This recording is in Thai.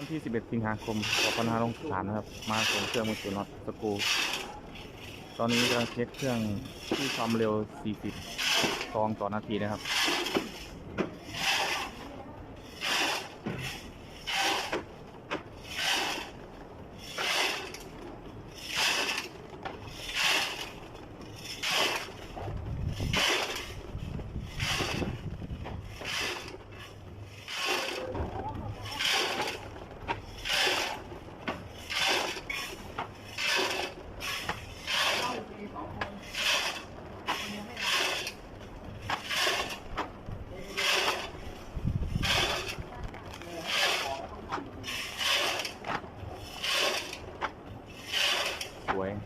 วันที่ 11 สิงหาคม 2563 นะครับ มาส่งเครื่องมือถือน็อตสกูตอนนี้กำลังเช็คเครื่องที่ความเร็ว 40ตองต่อนาทีนะครับ way.